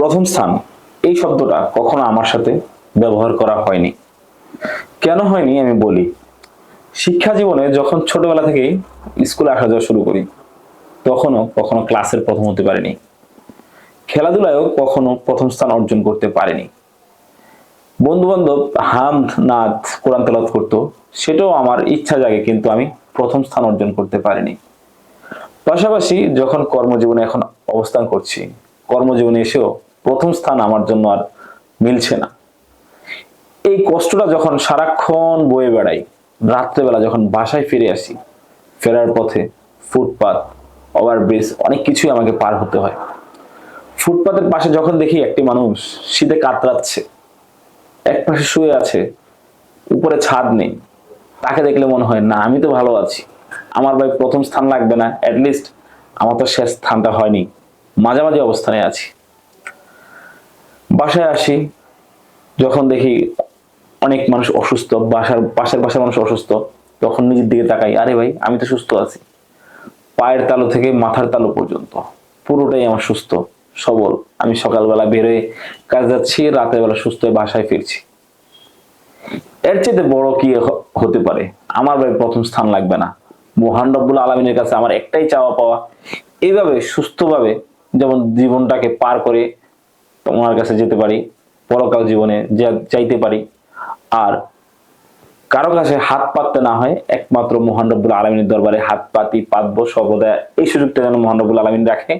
প্রথম স্থান, এই শব্দটা কখনো আমার সাথে ব্যবহার করা হয়নি। কেন হয়নি আমি বলি? শিক্ষা জীবনে যখন ছোটবেলা থেকেই স্কুলে আসা যাওয়া শুরু করি, তখনও কখনো ক্লাসের প্রথম হতে পারিনি। খেলাধুলায়ও কখনো প্রথম স্থান অর্জন করতে পারিনি। বন্ধু বান্ধব হামদ নাথ কোরআন তেলাওয়াত করতো, সেটাও আমার ইচ্ছা জাগে, কিন্তু আমি প্রথম স্থান অর্জন করতে পারিনি। পাশাপাশি যখন কর্মজীবনে এখন অবস্থান করছি, কর্মজীবনে এসেও প্রথম স্থান আমার জন্য আর মিলছে না। এই কষ্টটা যখন সারাক্ষণ বয়ে বেড়াই, রাত্রেবেলা যখন বাসায় ফিরে আসি, ফেরার পথে ফুটপাত, ওভারব্রিজ, অনেক কিছুই আমাকে পার হতে হয়। ফুটপাতের পাশে যখন দেখি একটি মানুষ শীতে কাতরাচ্ছে, এক পাশে শুয়ে আছে, উপরে ছাদ নেই, তাকে দেখলে মনে হয়, না, আমি তো ভালো আছি। আমার ভাই প্রথম স্থান লাগবে না অ্যাটলিস্ট আমার তো শেষ স্থানটা হয়নি। মাঝামাঝি অবস্থানে আছি। বাসায় আসি, যখন দেখি অনেক মানুষ অসুস্থ, বাসার, পাশের পাশের মানুষ অসুস্থ, তখন নিজের দিকে তাকাই, আরে ভাই, আমি তো সুস্থ আছি। পায়ের তালু থেকে মাথার তালু পর্যন্ত, পুরোটাই আমার সুস্থ, সবল। আমি সকালবেলা বেরোয় কাজ যাচ্ছি রাতের বেলা সুস্থ হয়ে বাসায় ফিরছি। এর চেয়ে বড় কি হতে পারে? আমার ভাই প্রথম স্থান লাগবে না। মহান রব্বুল আলমিনের কাছে আমার একটাই চাওয়া পাওয়া এইভাবে সুস্থভাবে যেমন জীবনটাকে পার করে তোমার কাছে যেতে পারি, পরকাল জীবনে চাইতে পারি। আর কারও কাছে হাত পাততে না হয়, একমাত্র মহান রব্বুল আলমিনের দরবারে হাত পাতি, পাতব সর্বদা এই সুযোগটা যেন মহান রব্বুল আলমিন রাখে।